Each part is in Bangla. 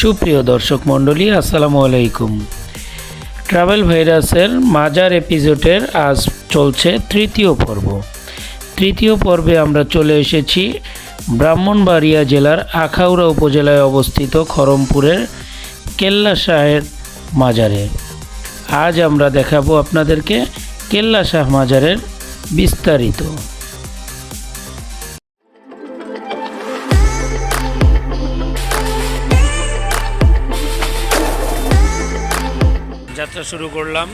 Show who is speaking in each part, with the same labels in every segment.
Speaker 1: সুপ্রিয় দর্শক মণ্ডলী, আসসালামু আলাইকুম। ট্রাভেল ভাইরাসের মাজার এপিসোডের আজ চলছে তৃতীয় পর্ব। তৃতীয় পর্বে আমরা চলে এসেছি ব্রাহ্মণবাড়িয়া জেলার আখাউড়া উপজেলায় অবস্থিত খরমপুরের কেল্লা শাহের মাজারে। আজ আমরা দেখাবো আপনাদেরকে কেল্লা শাহ মাজারের বিস্তারিত। যাত্রা শুরু করলাম।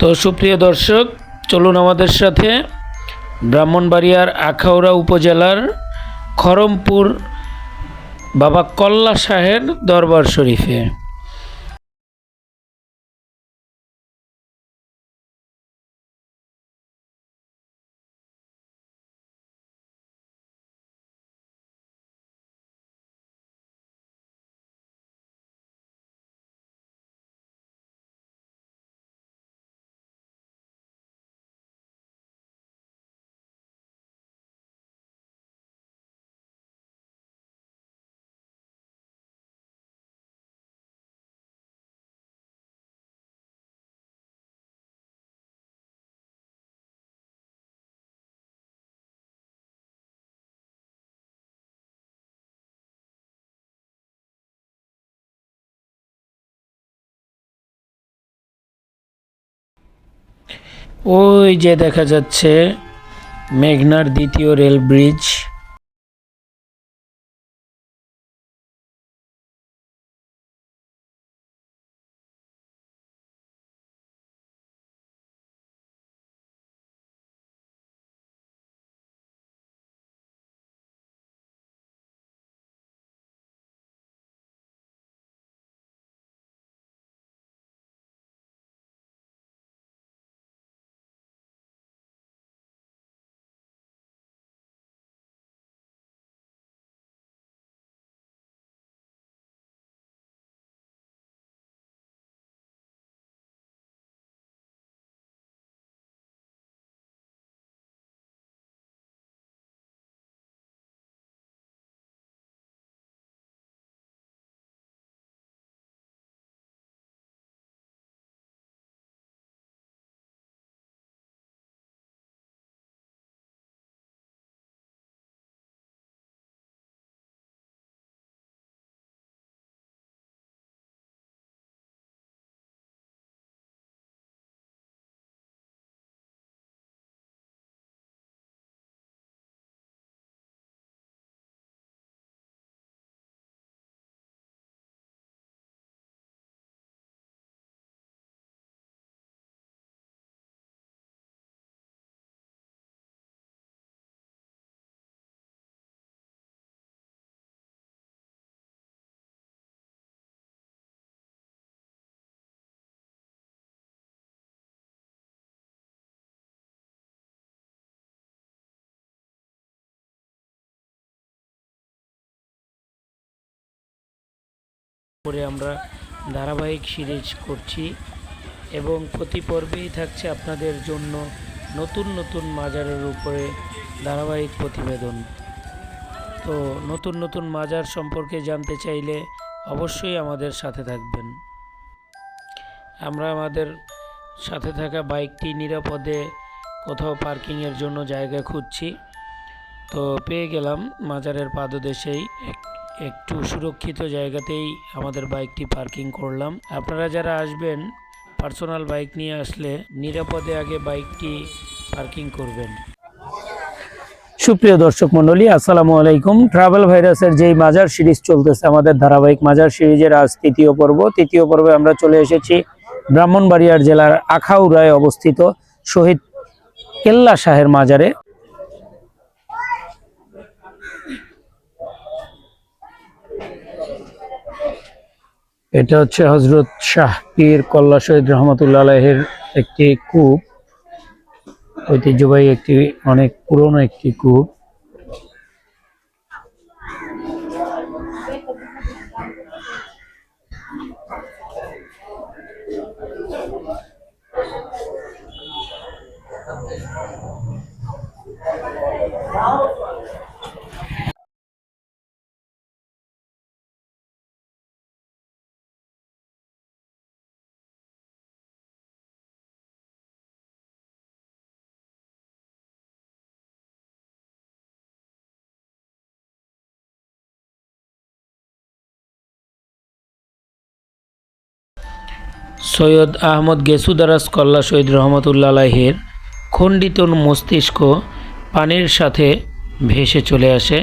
Speaker 1: তো সুপ্রিয় দর্শক, চলুন আমাদের সাথে ব্রাহ্মণবাড়িয়ার আখাউড়া উপজেলার খরমপুর বাবা কল্লা শাহের দরবার শরীফে। ওই যে দেখা যাচ্ছে মেঘনার দ্বিতীয় রেল ব্রিজ। করে আমরা ধারাবাহিক সিরিজ করছি এবং প্রতি পর্বেই থাকছে আপনাদের জন্য নতুন নতুন মাজারের উপরে ধারাবাহিক প্রতিবেদন। তো নতুন নতুন মাজার সম্পর্কে জানতে চাইলে অবশ্যই আমাদের সাথে থাকবেন। আমরা আমাদের সাথে থাকা বাইকটি নিরাপদে কোথাও পার্কিংয়ের জন্য জায়গা খুঁজছি। তো পেয়ে গেলাম মাজারের পাদদেশেই একটু সুরক্ষিত জায়গাতেই আমাদের বাইকটি পার্কিং করলাম। আপনারা যারা আসবেন, পার্সোনাল বাইক নিয়ে আসলে নিরাপদে আগে বাইকটি পার্কিং করবেন। সুপ্রিয় দর্শক মন্ডলী আসসালামু আলাইকুম। ট্রাভেল ভাইরাসের যেই মাজার সিরিজ চলতেছে আমাদের ধারাবাহিক মাজার সিরিজের আজ তৃতীয় পর্ব। তৃতীয় পর্বে আমরা চলে এসেছি ব্রাহ্মণবাড়িয়ার জেলার আখাউড়ায় অবস্থিত শহীদ কেল্লা শাহের মাজারে। এটা হচ্ছে হজরত শাহ পীর কল্লা শহীদ রহমতুল্লা আলাহের একটি কূপ, ঐতিহ্যবাহী একটি অনেক পুরনো একটি কূপ। সৈয়দ আহমদ গেসুদারাস কল্লা সৈয়দ রহমতুল্লাহ আলাহের খণ্ডিত মস্তিষ্ক পানির সাথে ভেসে চলে আসে।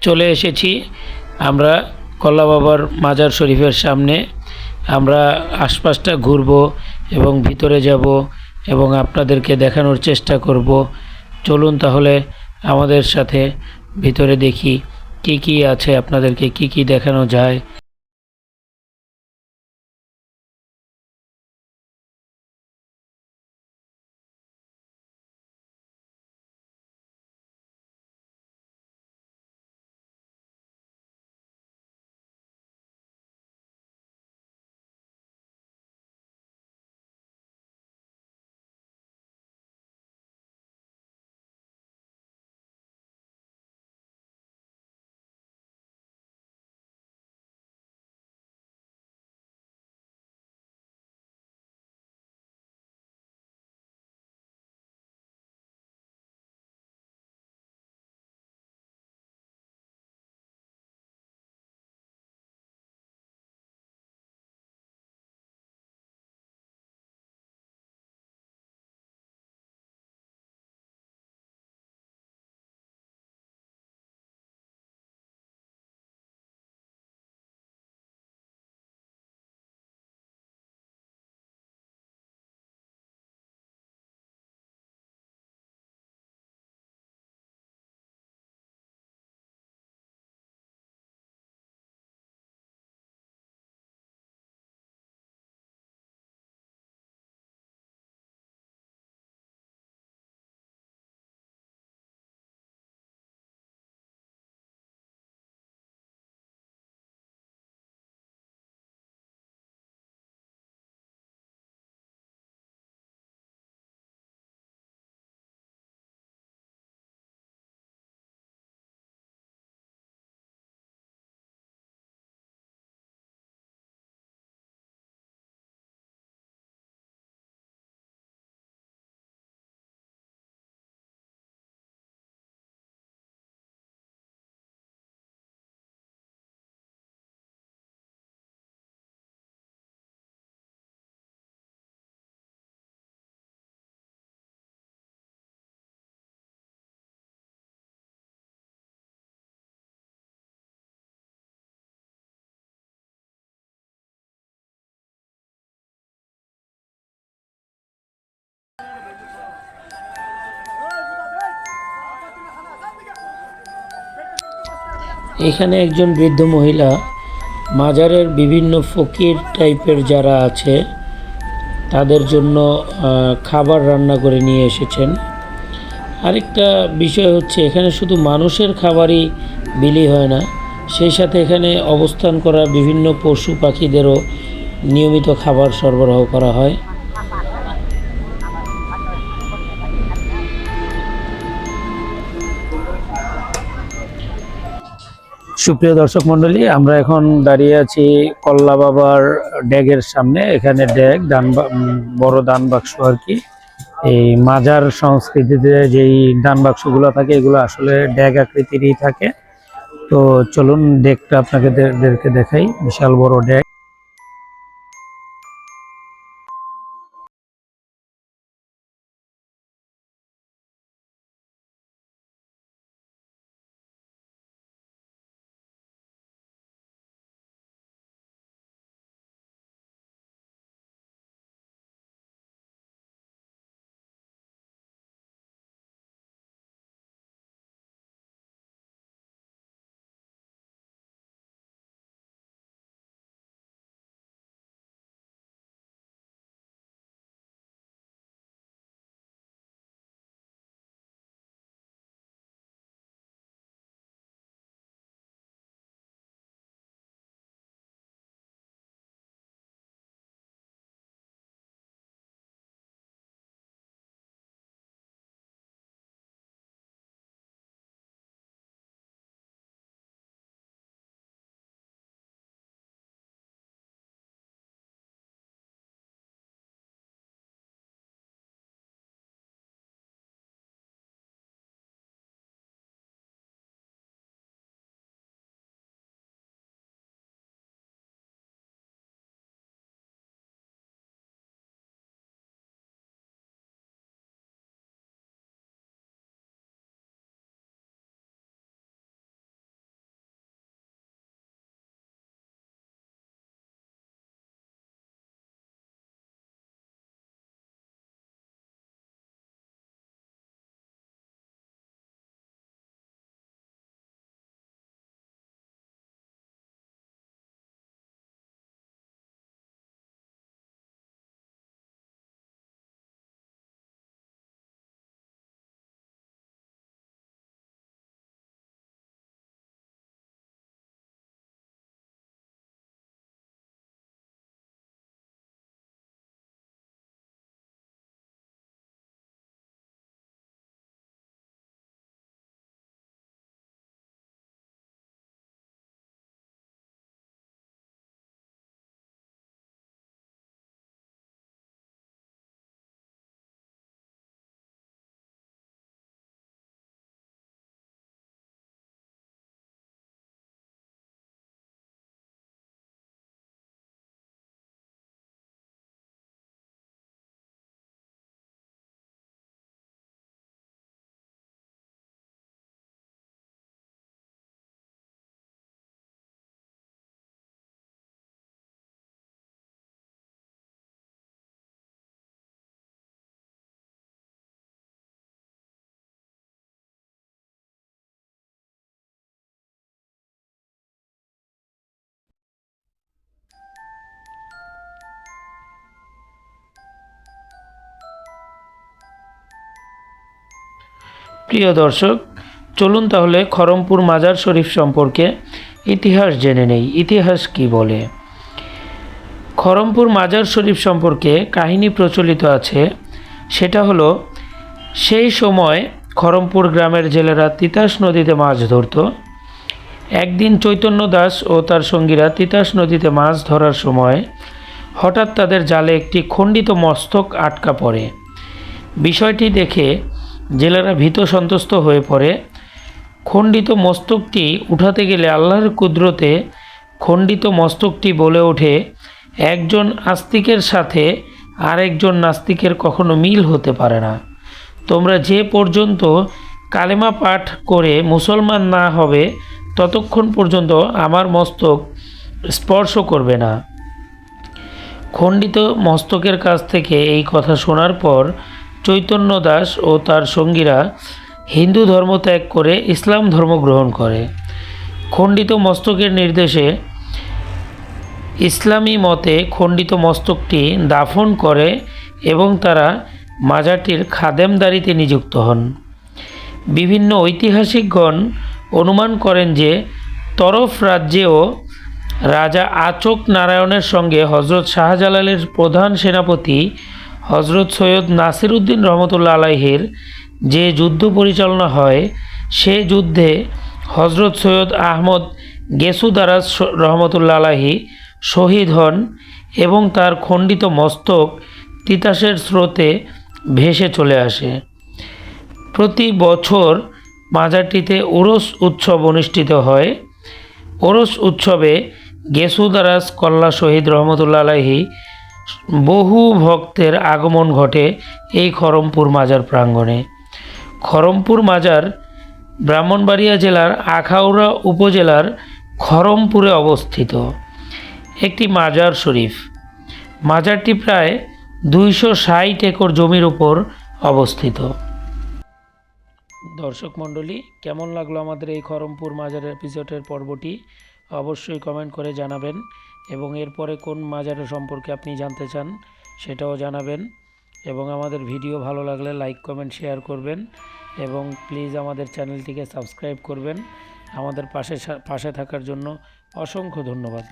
Speaker 1: চলে এসেছি আমরা কল্লা বাবার মাজার শরীফের সামনে। আমরা আশপাশটা ঘুরব এবং ভিতরে যাব এবং আপনাদেরকে দেখানোর চেষ্টা করব। চলুন তাহলে আমাদের সাথে ভিতরে দেখি কি কি আছে আপনাদেরকে কি কি দেখানো যায়? এখানে একজন বৃদ্ধ মহিলা মাজারের বিভিন্ন ফকির টাইপের যারা আছে, তাদের জন্য খাবার রান্না করে নিয়ে এসেছেন। আরেকটা বিষয় হচ্ছে, এখানে শুধু মানুষের খাবারই বিলি হয় না, সেই সাথে এখানে অবস্থান করা বিভিন্ন পশু পাখিদেরও নিয়মিত খাবার সরবরাহ করা হয়। সুপ্রিয় দর্শক মন্ডলী আমরা এখন দাঁড়িয়ে আছি কল্লা বাবার ড্যাগের সামনে। এখানে ড্যাগ, দান বড় দান বাক্স আর কি। এই মাজার সংস্কৃতিতে যেই দান বাক্সগুলো থাকে, এগুলো আসলে ড্যাগ আকৃতিরই থাকে। তো চলুন ডেকটা আপনাকে দেখাই। বিশাল বড় ড্যাগ। প্রিয় দর্শক, চলুন তাহলে খরমপুর মাজার শরীফ সম্পর্কে ইতিহাস জেনে নেই। ইতিহাস কি বলে? খরমপুর মাজার শরীফ সম্পর্কে কাহিনী প্রচলিত আছে। সেটা হলো, সেই সময় খরমপুর গ্রামের জেলেরা তিতাস নদীতে মাছ ধরত। একদিন চৈতন্য দাস ও তার সঙ্গীরা তিতাস নদীতে মাছ ধরার সময় হঠাৎ তাদের জালে একটি খণ্ডিত মস্তক আটকা পড়ে। বিষয়টি দেখে জেলেরা ভীত সন্ত্রস্ত হয়ে পড়ে। খণ্ডিত মস্তকটি উঠাতে গেলে আল্লাহর কুদরতে খণ্ডিত মস্তকটি বলে ওঠে, একজন আস্তিকের সাথে আরেকজন নাস্তিকের কখনো মিল হতে পারে না। তোমরা যে পর্যন্ত কালেমা পাঠ করে মুসলমান না হবে, ততক্ষণ পর্যন্ত আমার মস্তক স্পর্শ করবে না। খণ্ডিত মস্তকের কাছ থেকে এই কথা শোনার পর চৈতন্য দাস ও তার সঙ্গীরা হিন্দু ধর্ম ত্যাগ করে ইসলাম ধর্ম গ্রহণ করে। খণ্ডিত মস্তকের নির্দেশে ইসলামী মতে খণ্ডিত মস্তকটি দাফন করে এবং তারা মাজারটির খাদেমদারিতে নিযুক্ত হন। বিভিন্ন ঐতিহাসিকগণ অনুমান করেন যে তরফ রাজ্যেও রাজা আচক নারায়ণের সঙ্গে হজরত শাহজালালের প্রধান সেনাপতি হজরত সৈয়দ নাসির উদ্দিন রহমতুল্লা আলাইহির যে যুদ্ধ পরিচালনা হয়, সে যুদ্ধে হজরত সৈয়দ আহমদ গেসুদারাজ রহমতুল্লা আলাহি শহীদ হন এবং তার খণ্ডিত মস্তক তিতাসের স্রোতে ভেসে চলে আসে। প্রতি বছর মাজারটিতে ওরস উৎসব অনুষ্ঠিত হয়। ওরস উৎসবে গেসুদারাজ কল্লা শহীদ রহমতুল্লা আলাহি বহু ভক্তের আগমন ঘটে এই খরমপুর মাজার প্রাঙ্গণে। খরমপুর মাজার ব্রাহ্মণবাড়িয়া জেলার আখাউড়া উপজেলার খরমপুরে অবস্থিত। একটি মাজার শরীফ। মাজারটি প্রায় দুইশো ষাট একর জমির উপর অবস্থিত। দর্শক মণ্ডলী, কেমন লাগল আমাদের এই খরমপুর মাজারের এপিসোডের পর্বটি? অবশ্যই কমেন্ট করে জানাবেন। এবং এরপরে কোন মাজারের সম্পর্কে আপনি জানতে চান সেটাও জানাবেন। এবং আমাদের ভিডিও ভালো লাগলে লাইক, কমেন্ট, শেয়ার করবেন এবং প্লিজ আমাদের চ্যানেলটিকে সাবস্ক্রাইব করবেন। আমাদের পাশে পাশে থাকার জন্য অসংখ্য ধন্যবাদ।